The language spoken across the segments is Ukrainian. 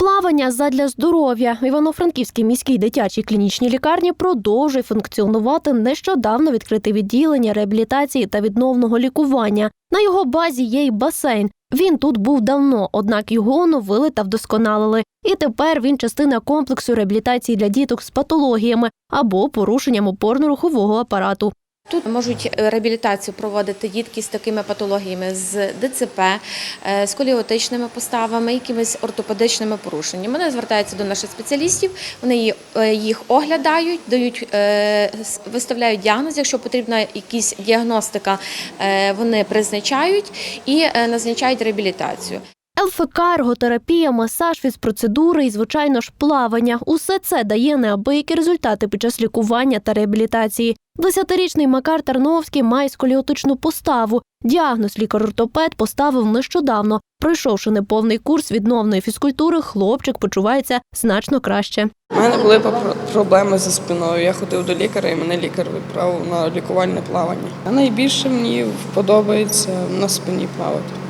Плавання задля здоров'я в Івано-Франківській міській дитячій клінічній лікарні продовжує функціонувати нещодавно відкрите відділення реабілітації та відновного лікування. На його базі є й басейн. Він тут був давно, однак його оновили та вдосконалили. І тепер він частина комплексу реабілітації для діток з патологіями або порушенням опорно-рухового апарату. Тут можуть е, реабілітацію проводити дітки з такими патологіями з ДЦП, е, з коліотичними поставами, якимись ортопедичними порушеннями. Вони звертаються до наших спеціалістів, вони е, їх оглядають, дають, виставляють діагноз. Якщо потрібна якась діагностика, вони призначають і назначають реабілітацію. ЛФК, ерготерапія, масаж, фізпроцедури і, звичайно ж, плавання – усе це дає неабиякі результати під час лікування та реабілітації. Десятирічний Макар Тарновський має сколіотичну поставу. Діагноз лікар-ортопед поставив нещодавно. Пройшовши неповний курс відновної фізкультури, хлопчик почувається значно краще. У мене були проблеми зі спиною. Я ходив до лікаря, і мене лікар відправив на лікувальне плавання. А найбільше мені подобається на спині плавати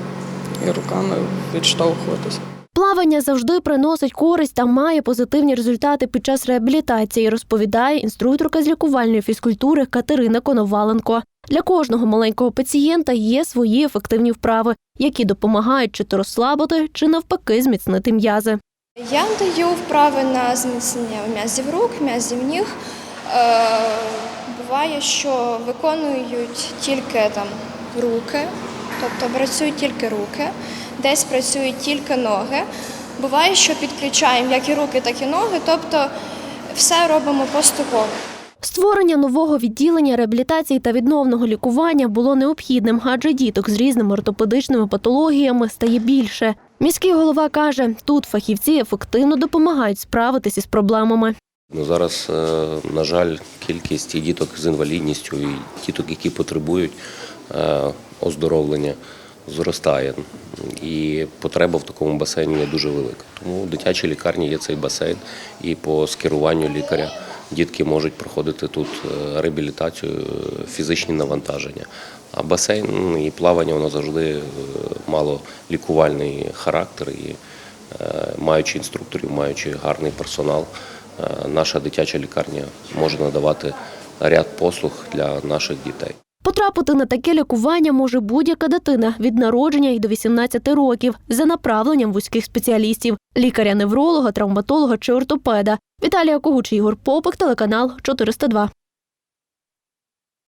і руками відштовхуватися. Плавання завжди приносить користь та має позитивні результати під час реабілітації, розповідає інструкторка з лікувальної фізкультури Катерина Коноваленко. Для кожного маленького пацієнта є свої ефективні вправи, які допомагають чи то розслабити, чи навпаки зміцнити м'язи. Я даю вправи на зміцнення м'язів рук, м'язів ніг. Е, буває, що виконують тільки там руки, тобто працюють тільки руки, десь працюють тільки ноги. Буває, що підключаємо як і руки, так і ноги, тобто все робимо поступово. Створення нового відділення реабілітації та відновного лікування було необхідним, адже діток з різними ортопедичними патологіями стає більше. Міський голова каже, тут фахівці ефективно допомагають справитися з проблемами. Ну, зараз, е, на жаль, кількість і діток з інвалідністю, і діток, які потребують е, оздоровлення, зростає. І потреба в такому басейні є дуже велика. Тому в дитячій лікарні є цей басейн, і по скеруванню лікаря дітки можуть проходити тут е, реабілітацію, е, фізичні навантаження. А басейн і плавання воно завжди е, мало лікувальний характер. І маючи інструкторів, маючи гарний персонал, наша дитяча лікарня може надавати ряд послуг для наших дітей. Потрапити на таке лікування може будь-яка дитина від народження і до 18 років за направленням вузьких спеціалістів лікаря-невролога, травматолога чи ортопеда. Віталія Когуч, Ігор Попик, телеканал 402.